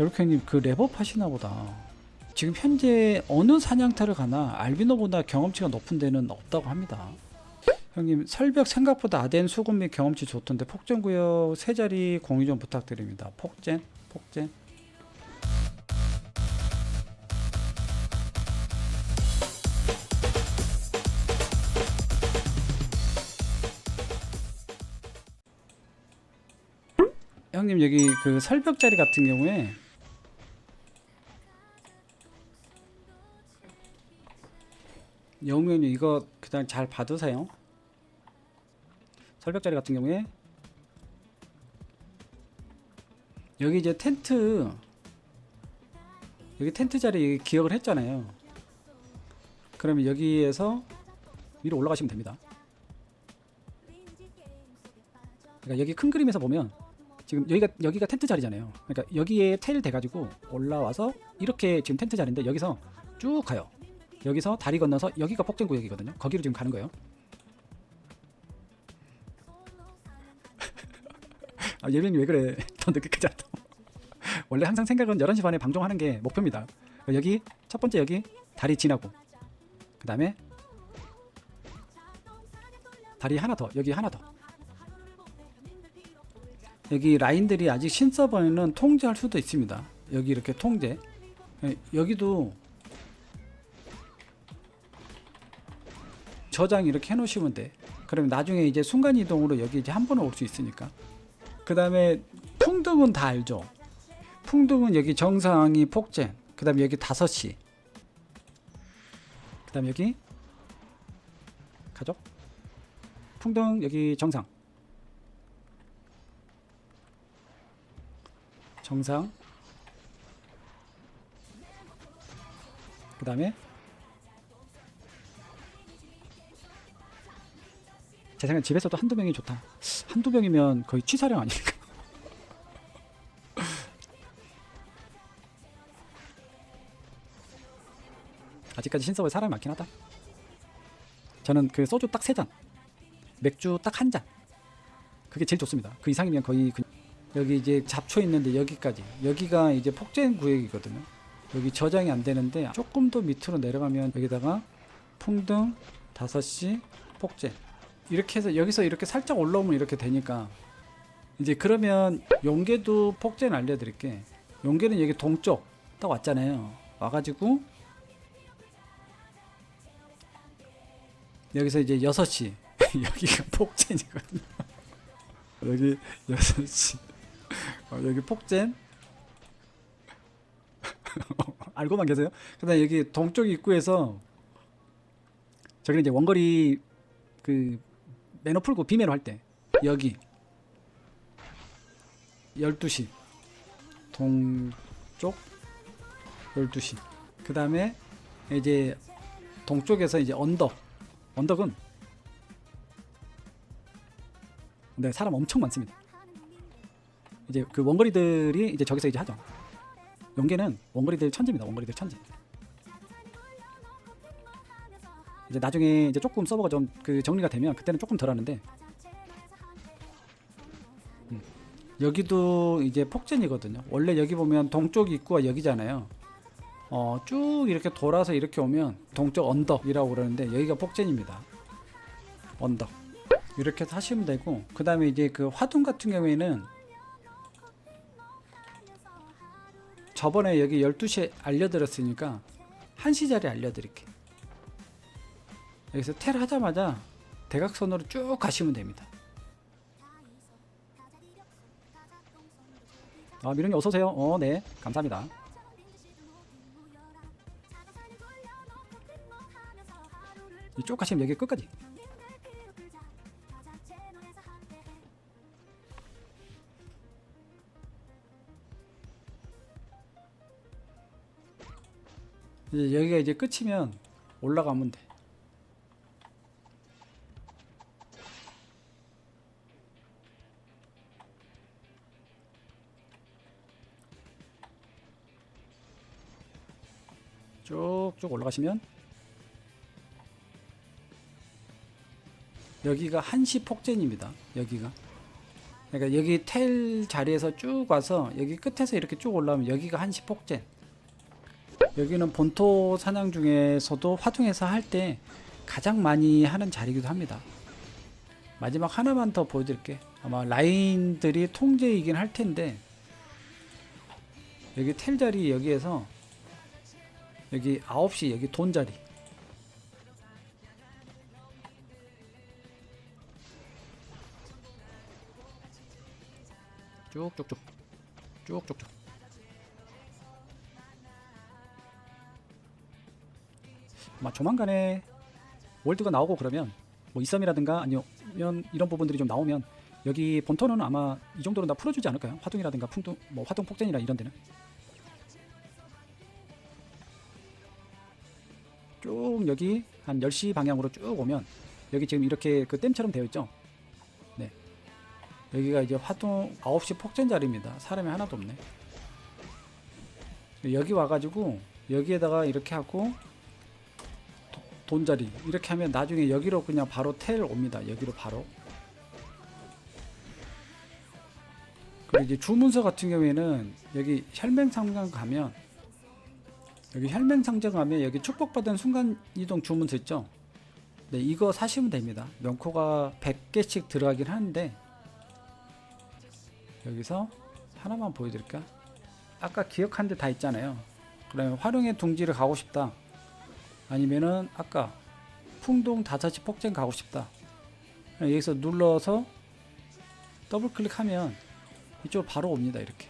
저렇게님 그 랩업 하시나 보다. 지금 현재 어느 사냥터를 가나 알비노보다 경험치가 높은 데는 없다고 합니다. 형님 설벽 생각보다 아덴 수급 및 경험치 좋던데 폭젠구역 세 자리 공유 좀 부탁드립니다. 폭젠, 폭젠. 형님 여기 그 설벽 자리 같은 경우에 영면이 이거 그냥 잘 받으세요. 설벽 자리 같은 경우에 여기 이제 텐트 여기 텐트 자리 기억을 했잖아요. 그러면 여기에서 위로 올라가시면 됩니다. 그러니까 여기 큰 그림에서 보면 지금 여기가 여기가 텐트 자리잖아요. 그러니까 여기에 테일 돼가지고 올라와서 이렇게 지금 텐트 자리인데 여기서 쭉 가요. 여기서 다리 건너서 여기가 폭전 구역이거든요. 거기로 지금 가는 거예요. 아, 예빈이 왜 그래? 더 늦게까지 안 또. 원래 항상 생각은 11시 반에 방송하는 게 목표입니다. 여기 첫 번째 여기 다리 지나고 그 다음에 다리 하나 더 여기 하나 더 여기 라인들이 아직 신서버에는 통제할 수도 있습니다. 여기 이렇게 통제 예, 여기도 저장 이렇게 해놓으시면 돼. 그러면 나중에 이제 순간 이동으로 여기 이제 한 번에 올 수 있으니까. 그 다음에 풍등은 다 알죠. 풍등은 여기 정상이 폭젠. 그 다음에 여기 다섯 시. 그 다음에 여기 가족. 풍등 여기 정상. 정상. 그 다음에 제 생각엔 집에서도 한두 명이 좋다. 한두 명이면 거의 취사령 아닙니까? 아직까지 신서버에 사람이 많긴 하다. 저는 그 소주 딱 세 잔, 맥주 딱 한 잔. 그게 제일 좋습니다. 그 이상이면 거의 그- 여기 이제 잡초 있는데 여기까지. 여기가 이제 폭젠 구역이거든요. 여기 저장이 안 되는데 조금 더 밑으로 내려가면 여기다가 풍등 5시 폭젠 이렇게 해서 여기서 이렇게 살짝 올라오면 이렇게 되니까 이제 그러면 용계도 폭젠 알려드릴게. 용계는 여기 동쪽 딱 왔잖아요. 와가지고 여기서 이제 6시 여기가 폭젠이거든요. 여기 6시 어, 여기 폭젠 알고만 계세요? 그 다음 여기 동쪽 입구에서 저기는 이제 원거리 그 매너 풀고 비매로 할 때. 여기. 12시. 동쪽. 12시. 그 다음에 이제 동쪽에서 이제 언덕. 언덕은 네 사람 엄청 많습니다. 이제 그 원거리들이 이제 저기서 이제 하죠. 용계는 원거리들 천지입니다. 원거리들 천지 이제 나중에 이제 조금 서버가 좀 그 정리가 되면 그때는 조금 덜 하는데 음. 여기도 이제 폭젠이거든요. 원래 여기 보면 동쪽 입구가 여기잖아요. 어, 쭉 이렇게 돌아서 이렇게 오면 동쪽 언덕이라고 그러는데 여기가 폭젠입니다. 언덕. 이렇게 하시면 되고 그 다음에 이제 그 화둔 같은 경우에는 저번에 여기 12시에 알려드렸으니까 1시 자리 알려드릴게. 여기서 텔 하자마자 대각선으로 쭉 가시면 됩니다. 아 미련이 어서 오세요. 어, 네, 감사합니다. 이쭉 가시면 여기 끝까지. 이제 여기가 이제 끝이면 올라가면 돼. 쭉쭉 올라가시면 여기가 한시 폭젠입니다. 여기가 그러니까 여기 텔 자리에서 쭉 와서 여기 끝에서 이렇게 쭉 올라오면 여기가 한시 폭젠. 여기는 본토 사냥 중에서도 화둥에서 할 때 가장 많이 하는 자리이기도 합니다. 마지막 하나만 더 보여드릴게. 아마 라인들이 통제이긴 할 텐데 여기 텔 자리 여기에서 여기 9시 여기 돈 자리. 쭉쭉쭉. 쭉쭉쭉. 아마 조만간에 월드가 나오고 그러면 뭐 이썸이라든가 아니면 이런 부분들이 좀 나오면 여기 본토는 아마 이 정도는 다 풀어주지 않을까요? 화둥이라든가 풍둥 뭐 화둥 폭젠이라 이런 데는 쭉 여기 한 10시 방향으로 쭉 오면 여기 지금 이렇게 그 댐처럼 되어 있죠? 네. 여기가 이제 화동 9시 폭전 자리입니다. 사람이 하나도 없네. 여기 와가지고 여기에다가 이렇게 하고 도- 돈 자리 이렇게 하면 나중에 여기로 그냥 바로 텔 옵니다. 여기로 바로. 그리고 이제 주문서 같은 경우에는 여기 혈맹상관 가면 여기 혈맹상점 가면 여기 축복받은 순간 이동 주문서 있죠? 네, 이거 사시면 됩니다. 명코가 100개씩 들어가긴 하는데 여기서 하나만 보여드릴까? 아까 기억한 데 다 있잖아요. 그러면 활용의 둥지를 가고 싶다. 아니면은 아까 풍동 다섯시 폭젠 가고 싶다. 여기서 눌러서 더블 클릭하면 이쪽으로 바로 옵니다. 이렇게.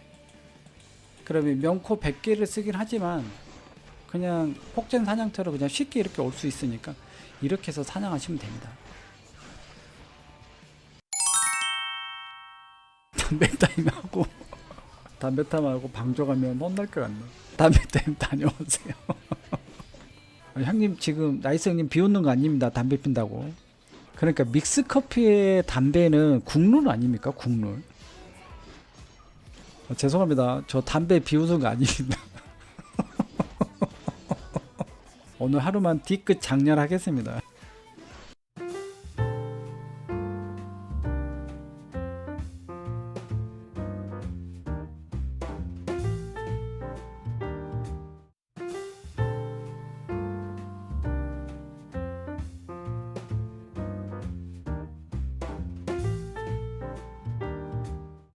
그러면 명코 100개를 쓰긴 하지만 그냥 폭젠 사냥터로 그냥 쉽게 이렇게 올 수 있으니까 이렇게 해서 사냥하시면 됩니다. 담배 타임하고 담배 타임하고 방종하면 혼날 것 같네. 담배 타임 다녀오세요. 형님 지금 나이스 형님 비웃는 거 아닙니다. 담배 핀다고. 그러니까 믹스 커피의 담배는 국룰 아닙니까? 국룰. 어, 죄송합니다. 저 담배 비웃는 거 아닙니다. 오늘 하루만 뒤끝 장렬하겠습니다.